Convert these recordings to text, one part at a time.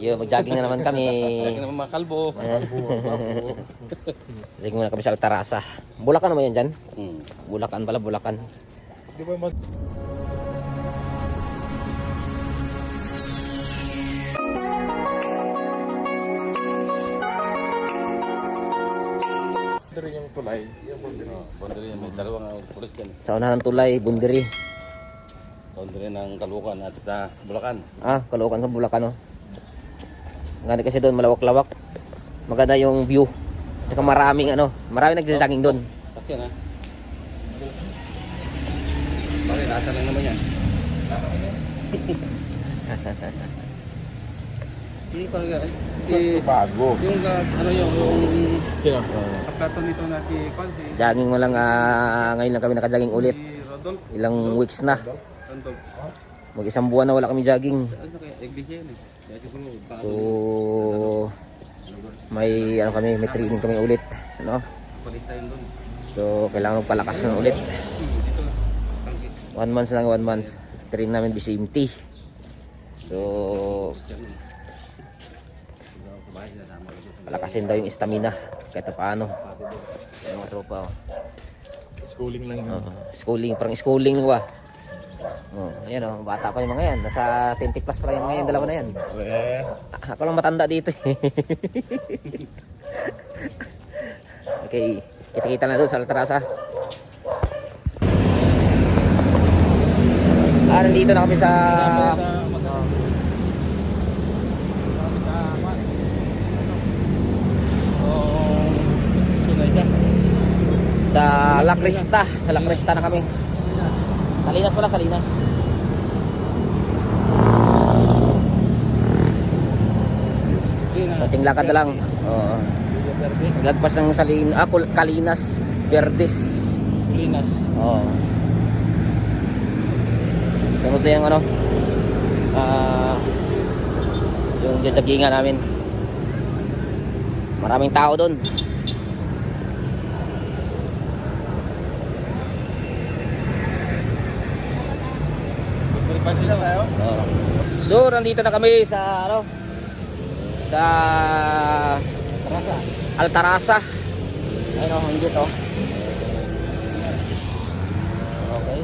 Yo, mag-jogging na naman kami. Lagi naman mga kalbo. Jogging muna kami sa Altarasa. Bulacan naman yan dyan. Hmm. Bulacan pala, Bulacan. Di ba mag... Rin yung tulay. Yung bundiri. Boundary yan, may dalawang uh, pulis yan. Sa unahan ng tulay, Bundiri. Boundary ng Kalukan at sa Bulacan. Ah, Caloocan sa Bulacan, no? Ganda kasi doon, malawak-lawak. Maganda yung view. Tsaka maraming ano, maraming nagsajogging doon. Sakyan ha. Bakit, nasa lang naman yan. Hindi pa nga. Si, Bago. yung ano yung, yung Kaya, kaplato nito na si Kwan, si, Jogging mo lang, ah, ngayon lang kami nakajogging ulit. Ilang weeks na. Rodolph. Mag isang buwan na wala kami jogging. Ano eh. Kaya siguro, baka So, may ano kami, may training kami ulit. Ano? So, kailangan magpalakas na ulit. One month lang, one month. Train namin BCMT. So, palakasin daw yung stamina. Kahit pa paano. Yung mga tropa. Oh. schooling lang yun. Oo. schooling, parang schooling lang ba? Oh, ayan oh, bata pa yung mga yan. Nasa 20 plus pa yung mga yan, dalawa na yan. Eh, Ah, Ako lang matanda dito eh. okay, kita-kita na doon sa Altarasa. Ah, nandito na kami sa... Sa La Crista. Sa La Crista na kami. Salinas pala, Salinas. Konting lakad na lang. Oo. Lagpas ng Salin, ah, Kalinas, Verdes. Linas. Oo. Sunod na yung ano, ah, yung jajagingan namin. Maraming tao doon. Oo. So, nandito na kami sa ano, sa Altarasa. Ayun oh, hindi to. Okay.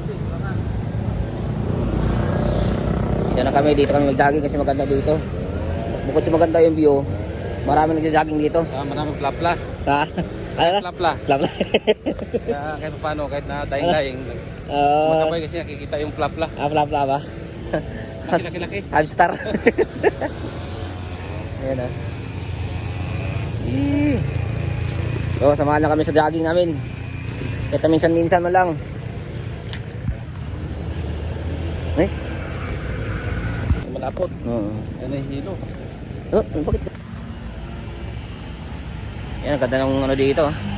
Dito na kami, dito kami mag-jogging kasi maganda dito. Bukod sa maganda yung view, marami nagja-jogging dito. Ah, maraming plapla. Ha? Ano? Plapla. Slap na. Kaya kahit pa paano, kahit na daing-daing, Ah, masabay kasi nakikita yung plapla. ah, flap ba? Laki-laki-laki. Star. Ayan ah. Eee. So, samahan lang kami sa jogging namin. Ito minsan-minsan mo lang. Eh? Malapot. Oo. Yan ay hilo. Oh, bakit? Yan, ang ganda ng ano dito. ah.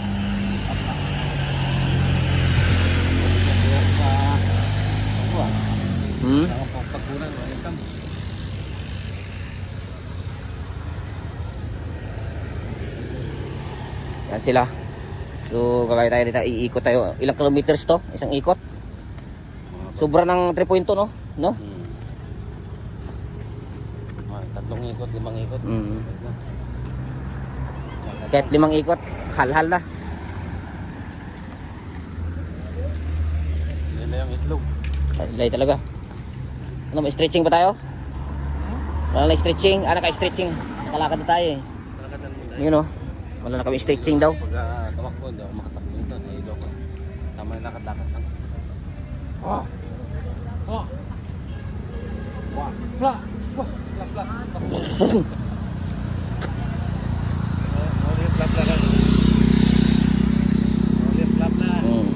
Hmm? Ang pagpagunan, walang tam. Yan sila. So, gagaya tayo dito. Iikot tayo. Ilang kilometers to? Isang ikot? Sobra ng 3 point to, no? No? Hmm. Ah, tatlong ikot, limang ikot. Mm. Kahit limang ikot, hal-hal na. Na yung itlog. Lay talaga. Ano, may stretching pa tayo? Wala na stretching. Ah, naka-stretching. Nakalakad na tayo eh. Mo tayo. Yun o. Wala na kami stretching daw. Pag uh, tamakbo, hindi ako makatakbo nito. Sa ilo ko. Tama yung lakad-lakad lang. Ulit plapla lang. Ulit plapla. Mm.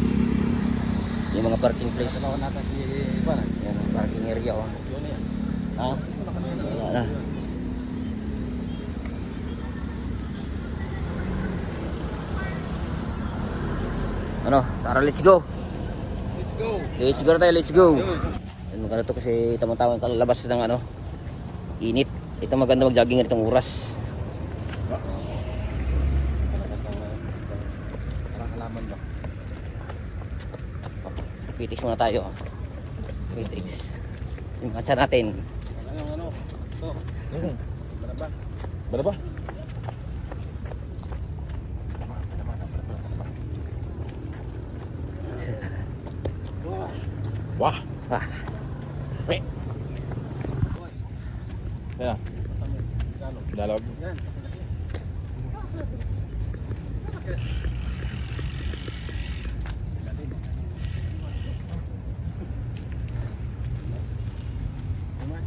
Yung mga parking place. Dalawa natin si Ivan. ah. Yan ang yan. Ha? Wala na. Ano? Tara, let's go. Let's go. Let's go na tayo, let's go. Yun. Yan maganda to kasi tamang-tamang kalabas ng ano, init. Ito maganda mag-jogging itong oras. Critics muna tayo. oh. Yung atsa natin. Ano, ano? Ito. Bala ba? Wah! Wah. Yan.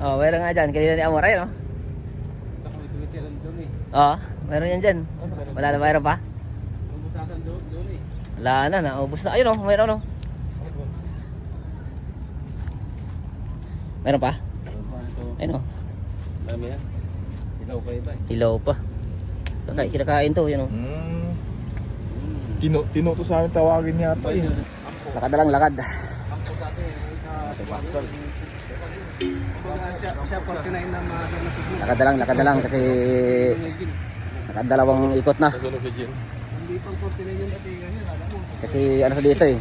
oh, meron nga dyan. Kanina ni Amor. Ayun, oh. Oo, meron yan dyan. Wala na, mayroon pa? Wala na, naubos na. Ayun, oh, meron, oh. Meron pa? Ayun, oh. Dami yan. Ilaw pa iba eh. Ilaw pa. Kakain, kinakain to, yun, oh. Hmm. Tino, tino to sa amin tawagin yata eh. Lakad na lang, lakad. Lakad na lang, lakad na lang kasi nakadalawang ikot na. Kasi ano sa dito eh.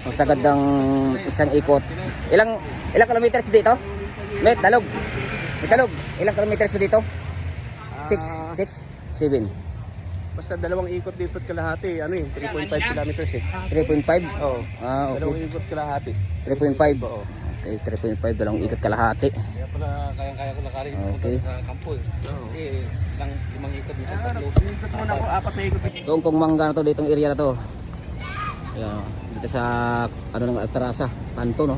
Ang sagad ng isang ikot. Ilang ilang kilometers dito? Met, dalog. Met, dalog. Ilang kilometers dito? 6, 6, 7. Basta dalawang ikot dito at kalahati, ano eh, 3.5 kilometers eh. 3.5? Oo. Ah, Dalawang okay. ikot kalahati. 3.5. Okay, 3.5 dalawang ikot kalahati. Kaya pala kayang-kaya ko lakarin Okay. sa kampo eh. Kasi lang limang ikot dito. Ah. Ikot muna ako, apat na ikot. Kung mangga na to ditong area na to. Ayan, dito sa ano ng Altarasa, Kanto no.